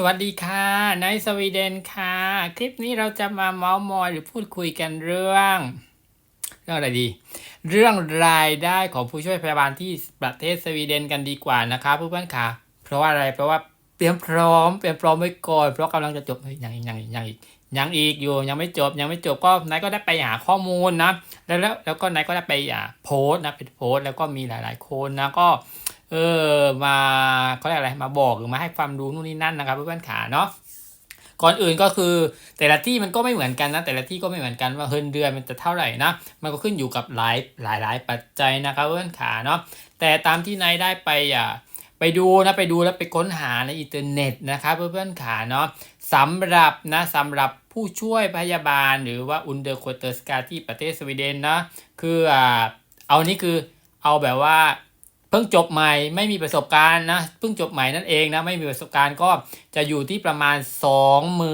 สวัสดีค่ะในสวีเดนค่ะ คลิปนี้เราจะมาเมาส์มอยหรือพูดคุยกันเรื่อง เรื่องอะไรดี เรื่องรายได้ของผู้ช่วยพยาบาลที่ประเทศสวีเดนกันดีกว่านะคะเพื่อนๆค่ะ เพราะว่าอะไรเพราะว่าเตรียมพร้อมเตรียมพร้อมไว้ก่อนเพราะกำลังจะจบยังอีกยังอีกยังอีกยังอีกอยู่ยังไม่จบยังไม่จบก็นายก็ได้ไปหาข้อมูลนะแล้วแล้วแล้วก็นายก็ได้ไปอ่าโพสต์นะเป็นโพสต์แล้วก็มีหลาย ๆ คนนะก็ เออมาเขาเรียกอะไรมาบอกหรือมาให้ความรู้นู่นนี่นั่นนะครับเพื่อนๆขาเนาะก่อนอื่นก็คือแต่ละที่มันก็ไม่เหมือนกันนะแต่ละที่ก็ไม่เหมือนกันว่าเฮินเดือนมันจะเท่าไหร่นะมันก็ขึ้นอยู่กับหลายหลายหลายปัจจัยนะครับเพื่อนๆขาเนาะแต่ตามที่นายได้ไปอะไปดูนะไปดูแล้วไปค้นหาในอินเทอร์เน็ตนะครับเพื่อนๆขาเนาะสำหรับนะสำหรับผู้ช่วยพยาบาล หรือว่าอุนเดอร์ควอเตอร์สกาที่ประเทศสวีเดนนะคืออ่าเอานี่คือเอาแบบว่า เพิ่งจบใหม่ไม่มีประสบการณ์นะเพิ่งจบใหม่นั่นเองนะไม่มีประสบการณ์ก็จะอยู่ที่ประมาณ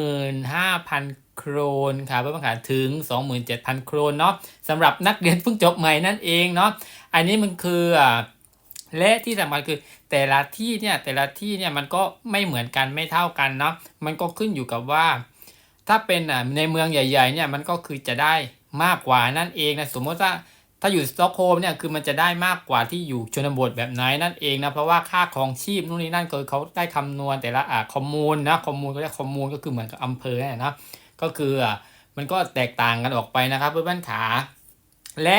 25,000 โครนค่ะเพื่อนๆค่ะถึง 27,000 โครนเนาะสำหรับนักเรียนเพิ่งจบใหม่นั่นเองเนาะอันนี้มันคือและที่สำคัญคือแต่ละที่เนี่ยแต่ละที่เนี่ยมันก็ไม่เหมือนกันไม่เท่ากันเนาะมันก็ขึ้นอยู่กับว่า ถ้าเป็นอ่าในเมืองใหญ่ ๆเนี่ยมันก็คือจะได้มากกว่านั่นเองนะสมมติว่า ถ้าอยู่สต็อกโฮล์มเนี่ยคือมันจะได้มากกว่าที่อยู่ชนบทแบบไหนนั่นเองนะเพราะว่าค่าครองชีพนู่นนี่นั่นคือเขาได้คำนวณแต่ละอ่าคอมมูนนะคอมมูนก็เรียกคอมมูนก็คือเหมือนกับอำเภอเนี่ยนะก็คืออ่ามันก็แตกต่างกันออกไปนะครับเพื่อนๆขาและ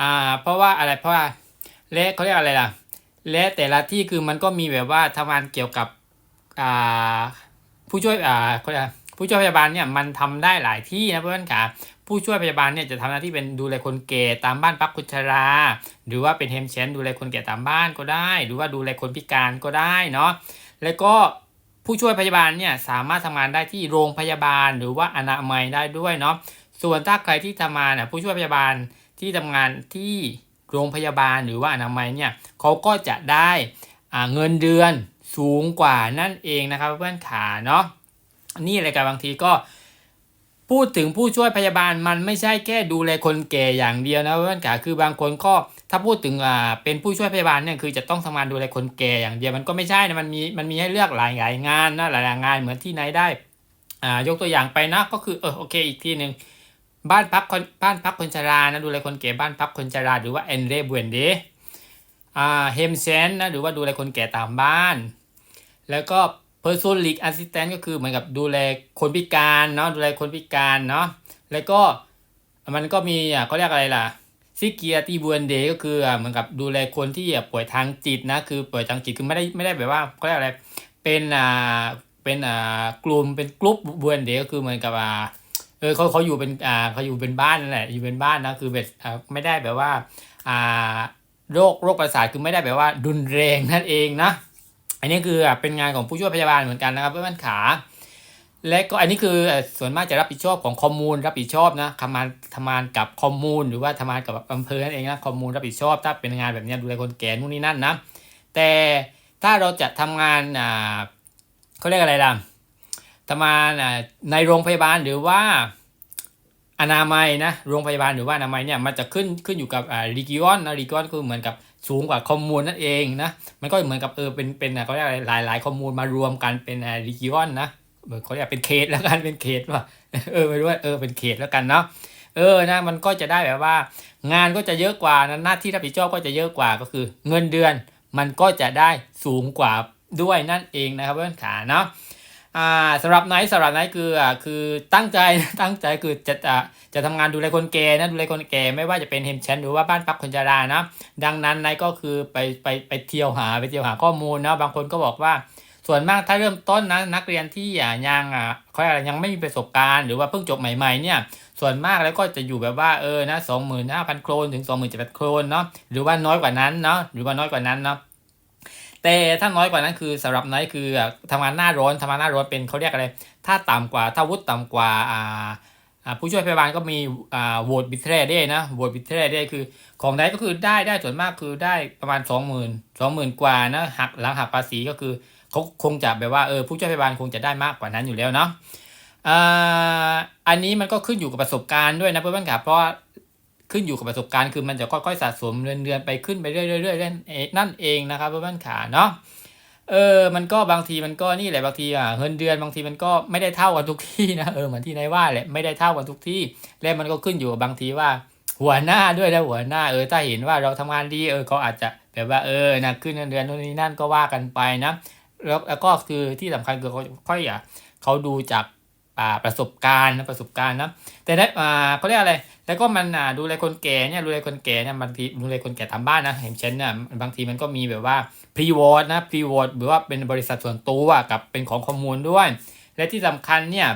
อ่าเพราะว่าอะไรเพราะว่าและเขาเรียกอะไรล่ะ และแต่ละที่คือมันก็มีแบบว่าทำงานเกี่ยวกับอ่าผู้ช่วยอ่าเขาเรียกผู้ช่วยพยาบาลเนี่ยมันทำได้หลายที่นะเพื่อนๆขา ผู้ช่วยพยาบาลเนี่ยจะทำหน้าที่เป็นดูแลคนแก่ตามบ้านพักคนชรา หรือว่าเป็นเฮมเชนดูแลคนแก่ตามบ้านก็ได้ หรือว่าดูแลคนพิการก็ได้เนาะแล้วก็ผู้ช่วยพยาบาลเนี่ยสามารถทำงานได้ที่โรงพยาบาลหรือว่าอนามัยได้ด้วยเนาะส่วนถ้าใครที่ทำงานน่ะผู้ช่วยพยาบาลที่ทำงานที่โรงพยาบาลหรือว่าอนามัยเนี่ยเขาก็จะได้เงินเดือนสูงกว่านั่นเองนะครับเพื่อนขาเนาะนี่อะไรกันบางทีก็ พูดถึงผู้ช่วยพยาบาลมันไม่ใช่แค่ดูแลคนแก่อย่างเดียวนะเพื่อนขาคือบางคนก็ถ้าพูดถึงอ่าเป็นผู้ช่วยพยาบาลเนี่ยคือจะต้องทำงานดูแลคนแก่อย่างเดียวมันก็ไม่ใช่นะมันมีมันมีให้เลือกหลายหลายงานนะหลายงานเหมือนที่ไหนได้อ่ายกตัวอย่างไปนะก็คือเออโอเคอีกที่หนึ่งบ้านพักคนบ้านพักคนชรานะดูแลคนแก่บ้านพักคนชราหรือว่าเอนเรบวนเดอ่าเฮมเซนนะหรือว่าดูแลคนแก่ตามบ้าน แล้วก็ personal assistant ก็คือเหมือนกับดูแลคนพิการเนาะดูแลคนพิการเนาะแล้วก็มันก็มีอะเขาเรียกอะไรล่ะซิเกียตีบูนเดก็คืออะเหมือนกับดูแลคนที่ป่วยทางจิตนะคือป่วยทางจิตคือไม่ได้ไม่ได้แบบว่าเขาเรียกอะไรเป็นอ่าเป็นอ่ากลุ่มเป็นกลุ่มบูนเดก็คือเหมือนกับอ่าเออเขาเขาอยู่เป็นอ่าเขาอยู่เป็นบ้านนั่นแหละอยู่เป็นบ้านนะคือแบบอ่าไม่ได้แบบว่าอ่าโรคโรคประสาทคือไม่ได้แบบว่ารุนแรงนั่นเองนะ อันนี้คือเป็นงานของผู้ช่วยพยาบาลเหมือนกันนะครับเพื่อนๆขา และก็อันนี้คือส่วนมากจะรับผิดชอบของคอมมูนรับผิดชอบนะทำงานทำงานกับคอมมูนหรือว่าทำงานกับอำเภอนั่นเองนะคอมมูนรับผิดชอบ ถ้าเป็นงานแบบนี้ดูแลคนแก่นู่นนี่นั่นนะแต่ถ้าเราจะทำงานอ่าเขาเรียกอะไรล่ะทำงานอ่าในโรงพยาบาลหรือว่าอนามัยนะโรงพยาบาลหรือว่าอนามัยเนี่ยมันจะขึ้นขึ้นอยู่กับอ่ารีกิออนนะรีกิออนคือเหมือนกับ สูงกว่าคอมมูนนั่นเองนะมันก็เหมือนกับเออเป็นเป็นเขาเรียกอะไรหลายหลายข้อมูลมารวมกันเป็นอ่ารีกิออนนะเหมืออเขาเรียกเป็นเขตแล้วกันเป็นเขตว่าเออไม่รู้ว่าเออเป็นเขตแล้วกันเนาะเออนะมันก็จะได้แบบว่า งานก็จะเยอะกว่านะหน้าที่รับผิดชอบก็จะเยอะกว่าก็คือ เงินเดือน มันก็จะได้สูงกว่าด้วยนั่นเองนะครับเพื่อนขาเนาะ อ่าสำหรับไนท์สำหรับไนท์คืออ่าคือตั้งใจตั้งใจคือจะจะจะทำงานดูแลคนแก่นะดูแลคนแก่ไม่ว่าจะเป็นเฮมเชนหรือว่าบ้านพักคนชรานะ ดังนั้นนายก็คือไปไปไปเที่ยวหาไปเที่ยวหาข้อมูลนะบางคนก็บอกว่าส่วนมากถ้าเริ่มต้นนะนักเรียนที่อะยังอะเขาอะไรยังไม่มีประสบการณ์หรือว่าเพิ่งจบใหม่ๆเนี่ยส่วนมากแล้วก็จะอยู่แบบว่าเออนะสองหมื่นห้าพันโครนถึงสองหมื่นเจ็ดพันโครนเนาะหรือว่าน้อยกว่านั้นเนาะหรือว่าน้อยกว่านั้นเนาะ แต่ถ้าน้อยกว่านั้นคือสำหรับไนท์คืออะทำงานหน้าร้อนทำงานหน้าร้อนเป็นเขาเรียกอะไร ถ้าต่ำกว่าถ้าวุฒิต่ำกว่าอ่าผู้ช่วยพยาบาลก็มีอ่าโหวตบิทเทรได้นะโหวตบิทเทรได้คือ ของไดก็คือได้ได้ส่วนมากคือได้ประมาณ 2 0 0 0 0 2 0,000 กว่านะหักหลังหักภาษีก็คือเขาคงจะแบบว่าเออผู้ช่วยพยาบาลคงจะได้มากกว่านั้นอยู่แล้วเนาะอ่าอันนี้มันก็ขึ้นอยู่กับประสบการณ์ด้วยนะเพื่อนๆครับเพราะว่า ขึ้นอยู่กับประสบการณ์คือมันจะค่อยๆสะสมเดือนๆไปขึ้นไปเรื่อยๆเรื่อยๆนั่นเองนะครับเพื่อนๆขาเนาะเออ มันก็บางทีมันก็นี่แหละบางทีอะเงินเดือนบางทีมันก็ไม่ได้เท่ากันทุกที่นะเออเหมือนที่นายว่าแหละไม่ได้เท่ากันทุกที่ และมันก็ขึ้นอยู่กับบางทีว่า หัวหน้าด้วยนะหัวหน้าเออถ้าเห็นว่าเราทำงานดีเออเขาอาจจะแบบว่าเออนะขึ้นเงินเดือนนู่นนี่นั่นก็ว่ากันไปนะแล้วแล้วก็คือที่สำคัญคือเขาค่อยอะเขาดูจาก ประสบการณ์นะประสบการณ์นะแต่ได้อ่าเขาเรียกอะไร แล้วก็มันอ่าดูแลคนแก่เนี่ยดูแลคนแก่เนี่ยบางทีดูแลคนแก่ทำบ้านนะเห็นเช่นเนี่ยบางทีมันก็มีแบบว่าพรีวอร์ดนะพรีวอร์ดหรือว่าเป็นบริษัทส่วนตัวกับเป็นของข้อมูลด้วย และที่สำคัญเนี่ย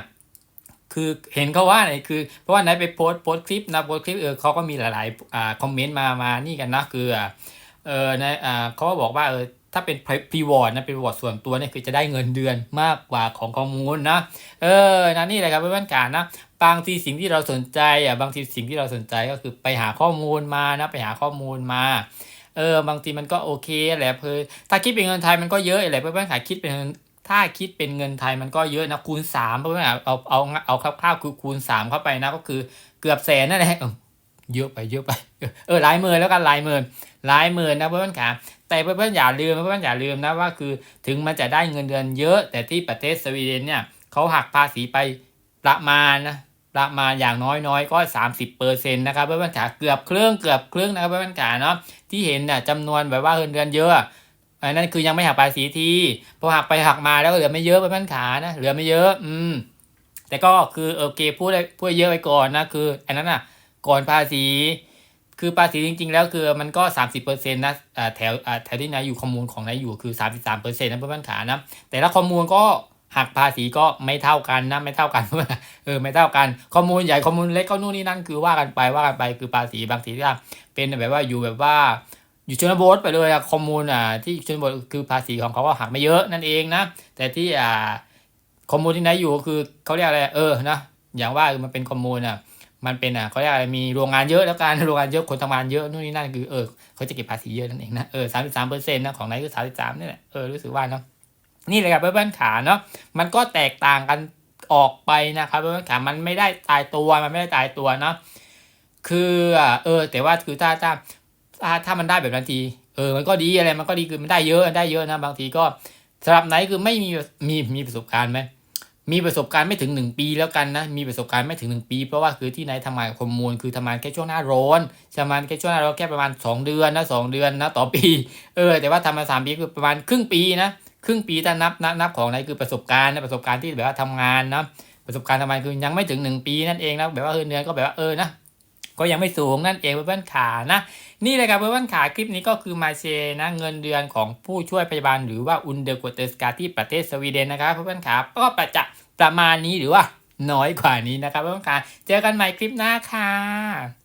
คือเห็นเขาว่าไหนคือ เพราะว่าไหนไปโพสต์โพสต์คลิปนะโพสต์คลิปเออเขาก็มีหลายๆอ่าคอมเมนต์มามานี่กันนะคือเออในอ่าเขาก็บอกว่าเออ ถ้าเป็นพรีวอร์ดนะเป็นวอร์ดส่วนตัวเนี่ยคือจะได้เงินเดือนมากกว่าของข้อมูลนะ เออนะนี่แหละครับเพื่อนๆการนะบางทีสิ่งที่เราสนใจอะบางทีสิ่งที่เราสนใจก็คือไปหาข้อมูลมานะไปหาข้อมูลมาเออบางทีมันก็โอเคแหละเพอถ้าคิดเป็นเงินไทยมันก็เยอะแหละเพื่อนๆขาคิดเป็นเงินถ้าคิดเป็นเงินไทยมันก็เยอะนะคูณสามเพื่อนๆเอาเอาเอาเอาคร่าวๆคือคูณสามเข้าไปนะก็คือเกือบแสนนั่นแหละ เยอะไปเยอะไป เออหลายหมื่นแล้วกันหลายหมื่นหลายหมื่นนะเพื่อนๆขาแต่เพื่อนๆอย่าลืมเพื่อนๆอย่าลืมนะว่าคือถึงมันจะได้เงินเดือนเยอะ แต่ที่ประเทศสวีเดนเนี่ยเขาหักภาษีไปประมาณนะประมาณอย่างน้อยๆก็ 30เปอร์เซ็นต์นะครับเพื่อนๆขาเกือบครึ่งเกือบครึ่งนะครับเพื่อนๆขาเนาะที่เห็นน่ะจำนวนแบบว่าเงินเดือนเยอะอันนั้นคือยังไม่หักภาษีทีพอหักไปหักมาแล้วเหลือไม่เยอะเพื่อนๆขานะเหลือไม่เยอะ อืมแต่ก็คือโอเคพูดได้พูดเยอะไปก่อนนะคือ อันนั้นน่ะ ก่อนภาษี คือภาษีจริง ๆ แล้วคือมันก็ 30%นะอ่าแถวอ่าแถวที่นายอยู่ข้อมูลของนายอยู่คือ 33%นะเพื่อนขานะแต่ละข้อมูลก็หักภาษีก็ไม่เท่ากันนะไม่เท่ากันเออไม่เท่ากัน ข้อมูลใหญ่ข้อมูลเล็กก็นู่นนี่นั่นคือว่ากันไปว่ากันไปคือภาษีบางทีที่เป็นแบบว่าอยู่แบบว่าอยู่ชนบทไปเลยอะข้อมูลอ่าที่ชนบทคือภาษีของเขาก็หักไม่เยอะนั่นเองนะแต่ที่อ่าข้อมูลที่ไหนอยู่คือเขาเรียกอะไรเออนะอย่างว่ามันเป็นข้อมูลอะ มันเป็นอะเขาเรียกอะไรมีโรงงานเยอะแล้วกันโรงงานเยอะคนทำงานเยอะนู่นนี่นั่นคือเออเขาจะเก็บภาษีเยอะนั่นเองนะเออสามสิบสามเปอร์เซ็นต์นะของไหนคือสามสิบสามนี่แหละเออรู้สึกว่าเนาะนี่เลยครับเพื่อนๆขาเนาะมันก็แตกต่างกันออกไปนะครับเพื่อนๆขามันไม่ได้ตายตัวมันไม่ได้ตายตัวเนาะคืออะเออ แต่ว่าคือถ้าถ้าถ้าถ้ามันได้แบบนั้นทีเออมันก็ดีอะไรมันก็ดีคือมันได้เยอะได้เยอะนะบางทีก็สำหรับไหนคือไม่มีมีมีประสบการณ์ไหม มีประสบการณ์ไม่ถึงหนึ่งปีแล้วกันนะมีประสบการณ์ไม่ถึงหนึ่งปี เพราะว่าคือที่ไหนทำงานกับข้อมูลคือทำงานแค่ช่วงหน้าร้อนทำงานแค่ช่วงหน้าร้อนแค่ประมาณสองเดือนนะสองเดือนนะต่อปีเออแต่ว่าทำมาสามปีคือประมาณครึ่งปีนะครึ่งปีถ้านับนับนับของไหนคือประสบการณ์นะประสบการณ์ที่แบบว่าทำงานนะประสบการณ์ทำงานคือยังไม่ถึงหนึ่งปีนั่นเองนะแบบว่าเออเดือนก็แบบว่าเออนะก็ยังไม่สูงนั่นเองเพื่อนๆขานะ นี่เลยครับเพื่อนๆขาคลิปนี้ก็คือมาเชนะเงินเดือนของผู้ช่วยพยาบาลหรือว่าอุนเดอร์กวเตอร์สกาที่ประเทศสวีเดนนะครับเพื่อนขาก็ประจะ ประมาณนี้หรือว่าน้อยกว่านี้นะครับเพื่อนๆเจอกันใหม่คลิปหน้าค่ะ